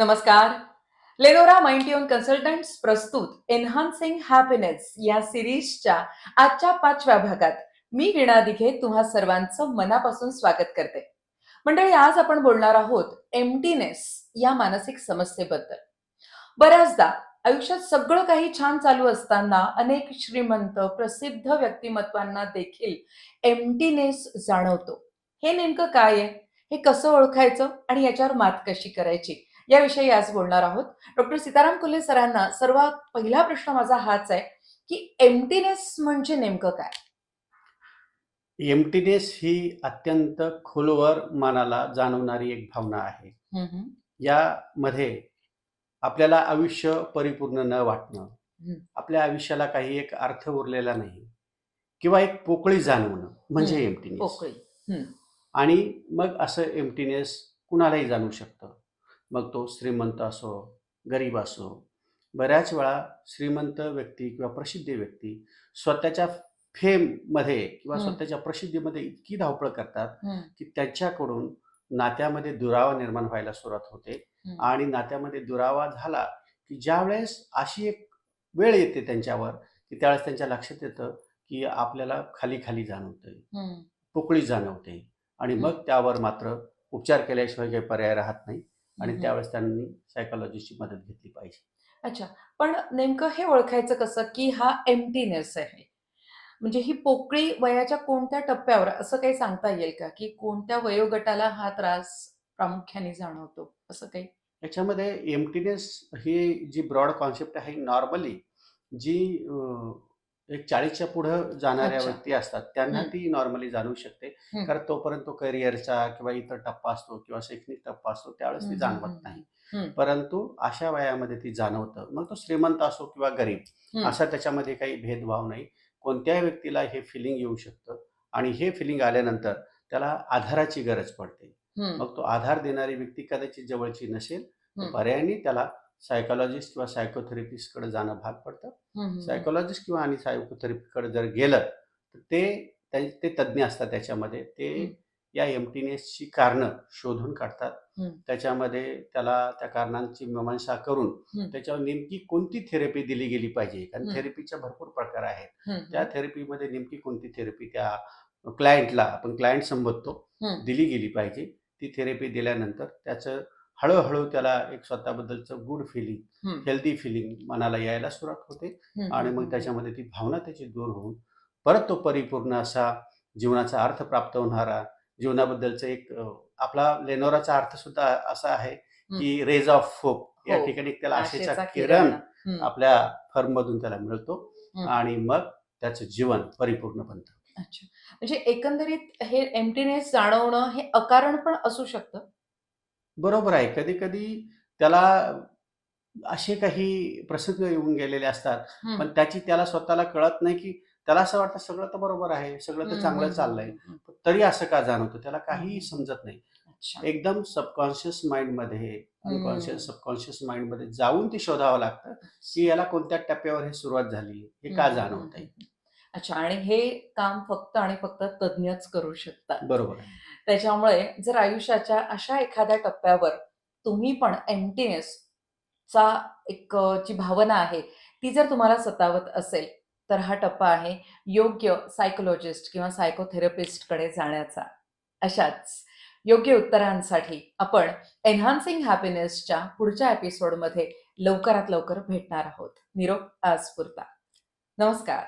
नमस्कार. लेनोरा माइंटिओन कन्सल्टंट्स प्रस्तुत एनहान्सिंग हॅपीनेस या सिरीजच्या आजच्या पाचव्या भागात. मी वीणा दिघे तुम्हा सर्वांचं मनापासून स्वागत करते. मंडळी आज आपण बोलणार आहोत एमटीनेस या मानसिक समस्येबद्दल. बऱ्याचदा आयुष्यात सगळं काही छान चालू असताना अनेक श्रीमंत प्रसिद्ध व्यक्तिमत्वांना देखील एमटीनेस जाणवतो. हे नेमकं काय आहे? हे कसं ओळखायचं? आणि याच्यावर मात कशी करायची? याविषयी आज बोलणार आहोत. डॉक्टर सीताराम कुले सरांना सर्वात पहिला प्रश्न माझा हाच आहे की एम्प्टीनेस म्हणजे नेमकं काय? एम्प्टीनेस ही अत्यंत खोलवर मनाला जाणवणारी एक भावना आहे. यामध्ये आपल्याला आयुष्य परिपूर्ण न वाटणं. आपल्या आयुष्याला काही एक अर्थ उरलेला नाही किंवा एक पोकळी जाणवणं म्हणजे हम्म, आणि मग असं एम्प्टीनेस कुणालाही जाणू शकतं. मग तो श्रीमंत असो गरीब असो बऱ्याच वेळा श्रीमंत व्यक्ती किंवा प्रसिद्ध व्यक्ती स्वतःच्या फेममध्ये किंवा. स्वतःच्या प्रसिद्धीमध्ये इतकी धावपळ करतात की त्यांच्याकडून नात्यामध्ये दुरावा निर्माण व्हायला सुरुवात होते. आणि नात्यामध्ये दुरावा झाला की ज्या वेळेस अशी एक वेळ येते त्यांच्यावर की त्यावेळेस त्यांच्या लक्षात येतं की आपल्याला खाली खाली जाणवतंय हम्म. पोकळी जाणवते आणि मग त्यावर मात्र उपचार केल्याशिवाय काही पर्याय राहत नाही आणि. त्यावेळेस त्यांनी सायकोलॉजीची मदत घेतली पाहिजे. अच्छा. पण नेमकं हे ओळखायचं कसं? की हा एम्प्टीनेस आहे. म्हणजे ही पोकळी वयाच्या कोणत्या टप्प्यावर? असं काही सांगता येईल का? की कोणत्या वयोगटाला हा त्रास प्रामुख्याने जाणवतो? असं काही? याच्यामध्ये एम्प्टीनेस ही जी ब्रॉड कॉन्सेप्ट आहे नॉर्मली जी एक चाळीसच्या पुढं जाणाऱ्या अच्छा. व्यक्ती असतात त्यांना हम्म. ती नॉर्मली जाणवू शकते हम्म. कारण तोपर्यंत तो करिअरचा किंवा इतर टप्पा असतो किंवा शैक्षणिक टप्पा असतो त्यावेळेस ती हम्म, जाणवत नाही हम्म. परंतु अशा वयामध्ये ती जाणवतं मग तो श्रीमंत असो किंवा गरीब हम्म. असा त्याच्यामध्ये काही भेदभाव नाही कोणत्याही व्यक्तीला हे फिलिंग येऊ शकतं आणि हे फिलिंग आल्यानंतर त्याला आधाराची गरज पडते हम्म. मग तो आधार देणारी व्यक्ती कदाचित जवळची नसेल तर हम्म. पर्यायाने त्याला सायकोलॉजिस्ट किंवा सायकोथेरपिस्टकडे जाणं भाग पडतं. सायकोलॉजिस्ट किंवा आणि सायकोथेरपीकडे जर गेलं तर ते ते तज्ज्ञ असतात त्याच्यामध्ये ते. या एम्प्टीनेसची कारणं शोधून काढतात. त्याच्यामध्ये त्याला त्या कारणांची मीमांसा करून. त्याच्यावर नेमकी कोणती थेरपी दिली गेली पाहिजे कारण. थेरपीच्या भरपूर प्रकार आहेत. त्या थेरपीमध्ये नेमकी कोणती थेरपी त्या क्लायंटला आपण क्लायंट संबोधतो. दिली गेली पाहिजे ती थेरपी दिल्यानंतर त्याचं हळूहळू त्याला एक स्वतःबद्दलचं गुड फिलिंग. हेल्दी फिलिंग मनाला यायला सुरुवात होते. आणि मग त्याच्यामध्ये ती भावना त्याची दूर होऊन परत तो परिपूर्ण असा जीवनाचा अर्थ प्राप्त होणारा जीवनाबद्दलचं एक आपला लेनोराचा अर्थ सुद्धा असा आहे की रेज ऑफ होप या हो. ठिकाणी त्याला आशेचा किरण. आपल्या फर्ममधून त्याला मिळतो. आणि मग त्याचं जीवन परिपूर्ण बनतं अच्छा म्हणजे एकंदरीत हे एम्प्टीनेस जाणवणं हे अकारण पण असू शकतं बरोबर आहे कधी कधी त्याला असे काही प्रसंग येऊन गेलेले असतात. पण त्याची त्याला स्वतःला कळत नाही की त्याला असं वाटतं सगळं तर बरोबर आहे सगळं तर चांगलं चाललंय. तरी असं का जाणवतं त्याला काहीही हम्म. समजत नाही एकदम सबकॉन्शियस माइंडमध्ये हम्म. अनकॉन्शियस सबकॉन्शियस माइंडमध्ये जाऊन ते शोधावं लागतं की याला कोणत्या टप्प्यावर हे सुरुवात झाली हे का जाणवत आहे. अच्छा आणि हे काम फक्त आणि फक्त तज्ञच करू शकतात. बरोबर. त्याच्यामुळे जर आयुष्याच्या अशा एखाद्या टप्प्यावर तुम्ही पण एम्प्टीनेस चा एक जी भावना आहे ती जर तुम्हाला सतावत असेल तर हा टप्पा आहे योग्य सायकोलॉजिस्ट किंवा सायकोथेरपिस्टकडे जाण्याचा. अशाच योग्य उत्तरांसाठी आपण एन्हान्सिंग हॅपीनेसच्या पुढच्या एपिसोडमध्ये लवकरात लवकर भेटणार आहोत. निरोप आज पुरता नमस्कार.